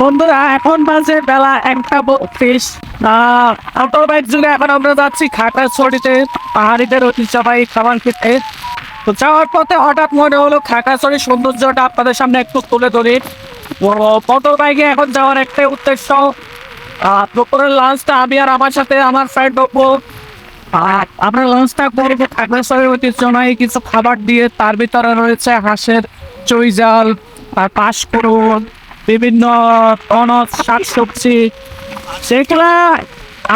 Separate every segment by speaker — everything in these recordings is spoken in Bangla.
Speaker 1: বন্ধুরা, এখন বাজে বেলা একটা বত্রিশ। অটো বাইক যুগে এখন আমরা যাচ্ছি খাগড়াছড়িতে, পাহাড়িদের ঐতিহ্যবাহী খাবার খেতে। তো যাওয়ার পথে হঠাৎ মনে হলো খাগড়াছড়ির সৌন্দর্যটা আপনাদের সামনে একটু তুলে ধরি। মোটর বাইকে এখন যাওয়ার একটাই উদ্দেশ্য দুপুরের লাঞ্চটা আমি আর আমার সাথে আমার ফ্রেন্ড হব আর আমরা লাঞ্চটা করব খাগড়াছড়ির ঐতিহ্যবাহী কিছু খাবার দিয়ে। তার ভিতরে রয়েছে হাঁসের চুইজাল, আর পাঁশফোড়ন বিভিন্ন অনস শাক সবজি সেগুলা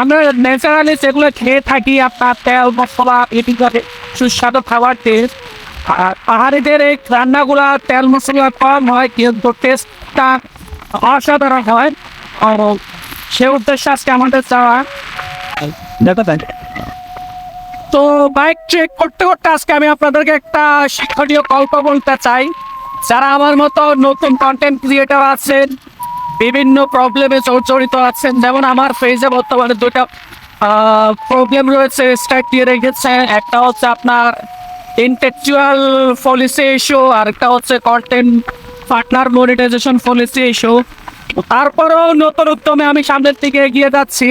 Speaker 1: আমরা ন্যাচারালি সেগুলো খেয়ে থাকি আপনার তেল মশলা এদিকে সুস্বাদু খাবার টেস্ট আর পাহাড়িদের এই রান্নাগুলা তেল মশলা কম হয় কিন্তু টেস্টটা অসাধারণ হয়। আর সে উদ্দেশ্যে আজকে আমাদের যাওয়া। তো বাইক চেক করতে করতে আজকে আমি আপনাদেরকে একটা শিক্ষণীয় গল্প বলতে চাই। যারা আমার মতো নতুন কন্টেন্ট ক্রিয়েটার আছেন, বিভিন্ন প্রবলেমে জড়িত আছেন, যেমন আমার ফেজে বর্তমানে দুটা প্রবলেম রয়েছে স্টার্ট দিয়ে রেখেছে একটা হচ্ছে আপনার ইন্টেকচুয়াল পলিসি ইস্যু আর একটা হচ্ছে content partner monetization policy issue তারপরেও নতুন উদ্যমে আমি সামনের দিকে এগিয়ে যাচ্ছি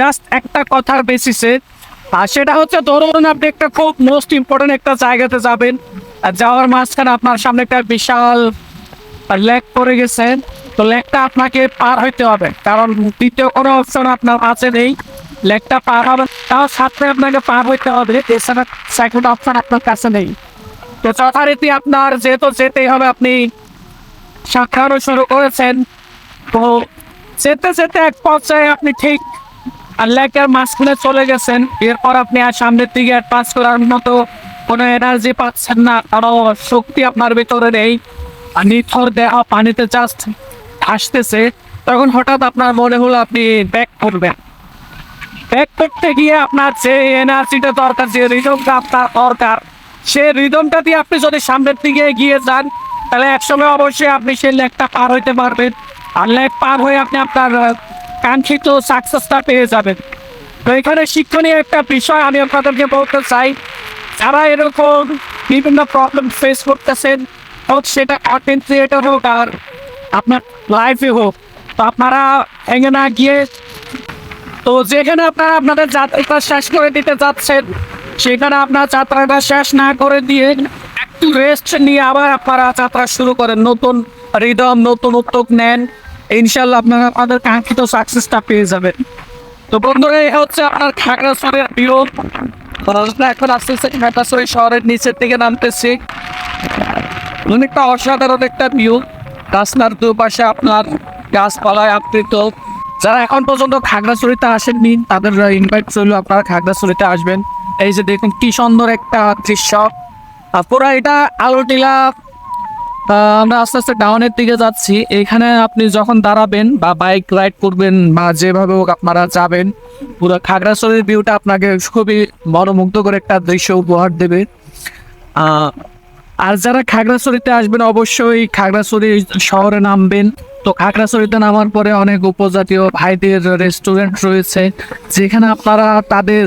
Speaker 1: জাস্ট একটা কথার বেসিসে আর সেটা হচ্ছে, ধরুন আপনি একটা খুব মোস্ট ইম্পর্টেন্ট একটা জায়গাতে যাবেন আর যাওয়ার মাঝখানে আপনার সামনে একটা বিশাল লেক পড়ে গেছেন তো লেকটা আপনাকে পার হইতে হবে। কারণ দ্বিতীয় কোনো অপশন আপনার আছে নেই। লেকটা পার হবে তাও সাথে আপনাকে পার হইতে হবে। এছাড়া সেকেন্ড অপশন আপনার কাছে নেই। তো যথারীতি আপনার যেহেতু যেতেই হবে, আপনি সাঁতরানো শুরু করেছেন। তো যেতে যেতে এক পর্যায়ে আপনি ঠিক আর লেকের মাঝখানে চলে গেছেন। এরপর আপনি আর সামনের দিকে অ্যাডভান্স করার মতো কোনো এনার্জি পাচ্ছেন না কারও শক্তি আপনার ভিতরে নেই। নিথর দেহ পানিতে জাস্ট আসতেছে তখন হঠাৎ আপনার মনে হলো আপনি ব্যাক করবেন। ব্যাক করতে গিয়ে আপনার যে এনার্জিটা দরকার, যে রিদমটা আপনার দরকার, সেই রিদমটা দিয়ে আপনি যদি সামনের দিকে এগিয়ে যান, তাহলে একসময় অবশ্যই আপনি সেই লেকটা পার হইতে পারবেন। আর লেক পার হয়ে আপনি আপনার কাঙ্ক্ষিত সাকসেসটা পেয়ে যাবেন। তো এখানে শিক্ষণীয় একটা বিষয় আমি আপনাদেরকে বলতে চাই। যারা এরকম বিভিন্ন প্রবলেম ফেস করতেছেন হোক সেটা কন্টেন্ট ক্রিয়েটর হোক আর আপনার লাইফে হোক, তো আপনারা ভেঙে না গিয়ে, তো যেখানে আপনারা আপনাদের যাত্রাটা শেষ করে দিতে যাচ্ছেন, সেখানে আপনার যাত্রাটা শেষ না করে দিয়ে একটু রেস্ট নিয়ে আবার আপনারা যাত্রা শুরু করেন, নতুন রিদম নতুন উদ্যোগ নেন ইনশাল্লাহ আপনারা আপনাদের কাঙ্ক্ষিত সাকসেসটা পেয়ে যাবেন। তো বন্ধুরা, এই হচ্ছে আপনার খাগড়াছড়ির ভিউ আমরা এখন আস্তে আস্তে খাগড়াছড়ি শহরের নিচের দিকে নামতেছি। অনেকটা অসাধারণ একটা ভিউ রাস্তার দুপাশে আপনার গাছপালায় আবৃত। যারা এখন পর্যন্ত খাগড়াছড়িতে আসেননি, তাদের ইনভাইট করল আপনারা খাগড়াছড়িতে আসবেন। এই যে দেখুন, কি সুন্দর একটা দৃশ্য। পুরো এটা আলোটিলা আমরা আস্তে আস্তে ডাউনের দিকে যাচ্ছি। এখানে আপনি যখন দাঁড়াবেন বা বাইক রাইড করবেন বা যেভাবে হোক আপনারা যাবেন, পুরো খাগড়াছড়ির ভিউটা আপনাকে খুবই মনোমুগ্ধকর একটা দৃশ্য উপহার দেবে। আর যারা খাগড়াছড়িতে আসবেন, অবশ্যই খাগড়াছড়ি শহরে নামবেন। তো খাগড়াছড়িতে নামার পরে অনেক উপজাতীয় ভাইদের রেস্টুরেন্ট রয়েছে, যেখানে আপনারা তাদের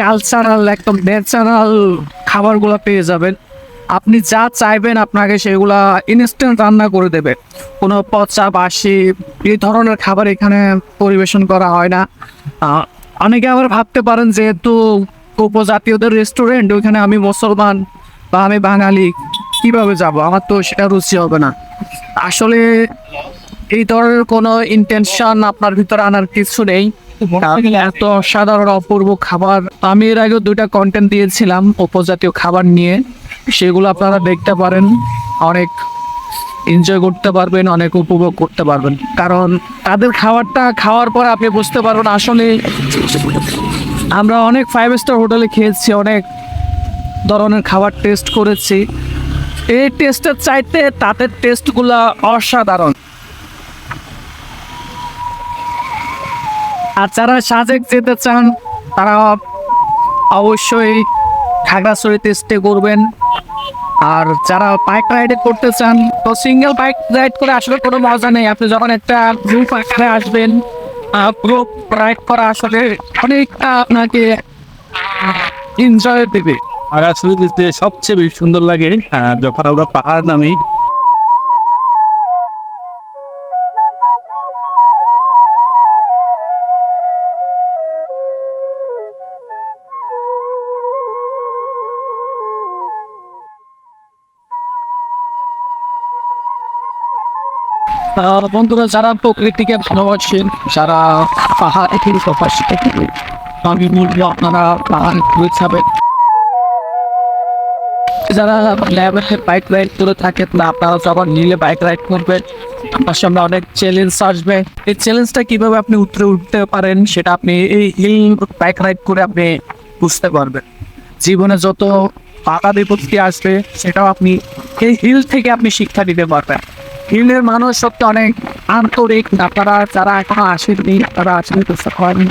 Speaker 1: কালচারাল একদম ন্যাচারাল খাবারগুলো পেয়ে যাবেন। আপনি যা চাইবেন আপনাকে সেগুলা ইনস্ট্যান্ট রান্না করে দেবে। কোনো পচা, বাসি, এই ধরনের খাবার এখানে পরিবেশন করা হয় না। অনেকে আবার ভাবতে পারেন যেহেতু উপজাতীয়দের রেস্টুরেন্ট ওইখানে আমি মুসলমান বা আমি বাঙালি, কীভাবে যাব? আমার তো সেটা রুচি হবে না। আসলে এই ধরনের কোনো ইন্টেনশন আপনার ভিতরে আনার কিছু নেই। এত অসাধারণ, অপূর্ব খাবার। আমি এর আগে দুইটা কন্টেন্ট দিয়েছিলাম উপজাতীয় খাবার নিয়ে। সেগুলো আপনারা দেখতে পারেন। অনেক এনজয় করতে পারবেন, অনেক উপভোগ করতে পারবেন। কারণ তাদের খাবারটা খাওয়ার পর আপনি বুঝতে পারবেন আসলে আমরা অনেক ফাইভ স্টার হোটেলে খেয়েছি, অনেক ধরনের খাবার টেস্ট করেছি। এই টেস্টের চাইতে তাদের টেস্টগুলো অসাধারণ। আর যারা সাজেক যেতে চান, তারা অবশ্যই খাগড়াছড়িতে স্টে করবেন আর যারা বাইক রাইড করতে চান, তো সিঙ্গেল বাইক রাইড করে আসলে কোনো মজা নেই। আপনি যখন একটা গ্রুপ আকারে আসবেন গ্রুপ রাইড করা আসলে অনেকটা আপনাকে এনজয় দেবে।
Speaker 2: আর আসলে সবচেয়ে বেশি সুন্দর লাগে যখন আমরা পাহাড় নামি
Speaker 1: বন্ধুরা, যারা প্রকৃতিকে ভালোবাসেন, যারা পাহাড় আমি বলব, আপনারা পাহাড় ঘুরে যারা ল্যাবে বাইক রাইড করে থাকেন, না, আপনারা যখন নিলে বাইক রাইড করবেন। আপনার সামনে অনেক চ্যালেঞ্জ আসবে। এই চ্যালেঞ্জটা কীভাবে আপনি উতরে উঠতে পারেন, সেটা আপনি এই হিল বাইক রাইড করে আপনি বুঝতে পারবেন। জীবনে যত বাধা বিপত্তি আসবে, সেটাও আপনি এই হিল থেকে আপনি শিক্ষা দিতে পারবেন। হিলের মানুষ সত্যি অনেক আন্তরিক আপনারা যারা এখনও আসেননি তারা আসলে বুঝতে পারেন